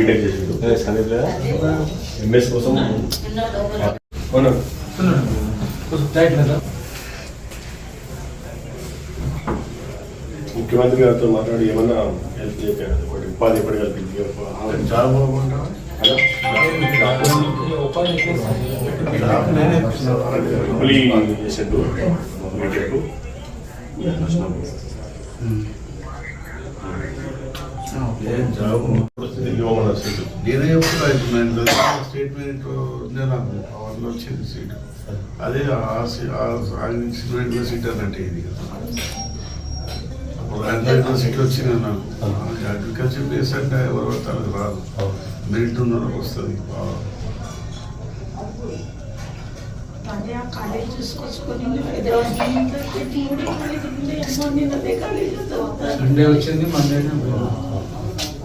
BTech చేసిండు. MS కోసం. అవును. ముఖ్యమంత్రి గారితో మాట్లాడి ఏమన్నా హెల్ప్ చెప్పారు ఒకటి ఉపాధి ఎప్పటి కల్పించి జాబ్ అవ్వకుండా ట్రిపుల్ చేసిండు బీటెక్ జాబ్ ఇవ్వమని వస్తుంది నేనే చెప్తున్నా ఇప్పుడు నేను స్టేట్ మెరిట్ ఉండే నాకు వచ్చింది సీట్. అదే ఆ సీట్ అన్నట్టు ఇది కదా. అప్పుడు ర్యాంక్ సీట్ వచ్చింది నాకు. అగ్రికల్చర్ బేస్ అంటే ఎవరు పడతారు రాదు. మెరిట్ ఉన్న వస్తుంది. అదే ఆ కాలేజ్ చూసుకొచ్చుకొని సండే వచ్చింది మండే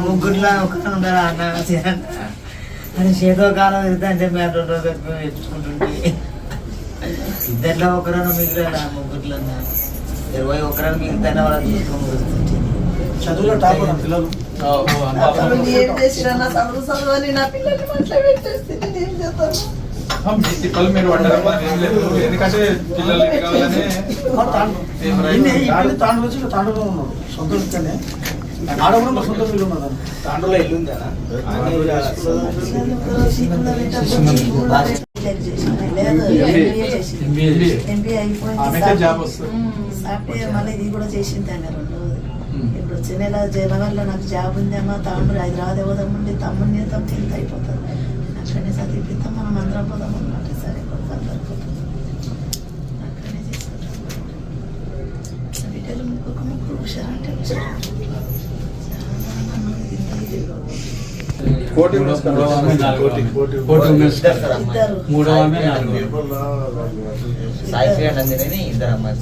ముగ్గురులో ఒకరు ఉన్నారు అన్న అని కాలం అంటే మేము రెండు ఇద్దరిలో ఒకరైనా మిగిలిన ముగ్గురులో ఇరవై ఒకరైనా మిగిలితే వాళ్ళని తీసుకొని చదువులో టాప్ పిల్లలు తిప్పలు మీరు ఏం లేదు ఎందుకంటే పిల్లలు కావాలని వచ్చి ఉన్నాడు సొంత ఇక్కడనే ఇల్లు ఉందా సాఫ్ట్వేర్ మళ్ళీ ఇది కూడా చేసింది ఆమె రెండు ఇప్పుడు వచ్చే నెల జనవరిలో నాకు జాబ్ ఉందేమో తమ్ముడు హైదరాబాద్ పోదామండి తమ్ముడిని తమ్ముడు ఎంత అయిపోతుంది అక్కడనే చదివిపిస్తాం మనం అందరం పోదాం అన్నమాట సరే కొడుకు పోతాం అక్కడనే చేసుకుంటాం బిడ్డలు ముక్కు ముక్కు హుషారంటే హుషారు కోటి మూడో ఆమె సాయి శ్రీ నందిని ఇద్దరు అమ్మాయి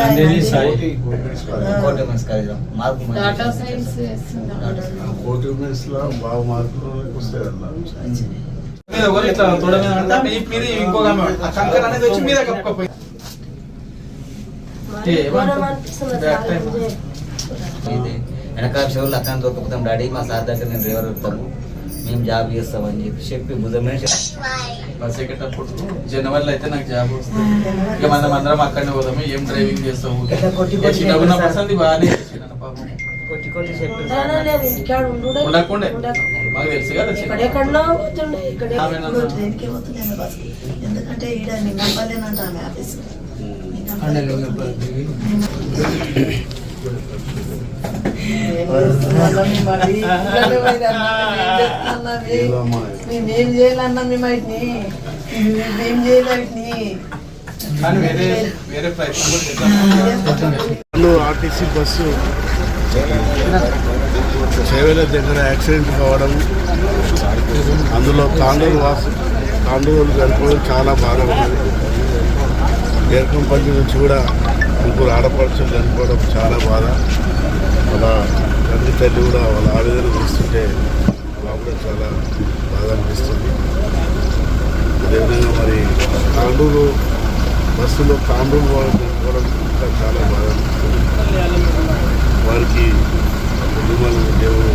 నందిని. సాయి. కోటి ఉమెన్స్ కాలేజ్ మార్పు డాటా సైన్స్ కోటి ఉమెన్స్లో బాగా మార్కులు వస్తాయి అన్న మీద ఒకరు ఇట్లా తోడ మీద అంటే మీద ఇంకొక కంకర అనేది వచ్చి మీద కప్పుకపోయి. ఇది వెనకాల షోర్లు అక్కడ దొరుకుతాం డాడీ మా సార్ దగ్గర నేను డ్రైవర్ వెళ్తాము మేము జాబ్ చేస్తామని చెప్పి చెప్పి మీద బస్ ఎక్కేటప్పుడు జనవరిలో అయితే నాకు జాబ్ వస్తుంది. ఇక మనం అందరం అక్కడనే పోదాము. ఏం డ్రైవింగ్ చేస్తాము. పర్సన్ బాగానే. ఉండకుండే. మాకు తెలుసు కదా ఎందుకంటే ఈడ ఆఫీస్. మేమేం చేయాలన్నా మేము వాటిని మేమేం చేయాలి వాటిని ఆర్టీసీ బస్సు చేవేల దగ్గర యాక్సిడెంట్ కావడం అందులో తాండూరు వాసు తాండూరు చనిపోవడం చాలా బాగా ఉన్నది ఏర్కంపల్లి నుంచి కూడా ముగ్గురు ఆడపడుచులు చనిపోవడం చాలా బాధ. వాళ్ళ తండ్రి తల్లి కూడా వాళ్ళ ఆవేదన చూస్తుంటే నాకు కూడా చాలా బాధ అనిపిస్తుంది. అదేవిధంగా మరి తాండూరు బస్సులో తాండూరు వాళ్ళు చనిపోవడం ఇంకా చాలా బాధ అనిపిస్తుంది. వారికి కుటుంబాలను దేవుడు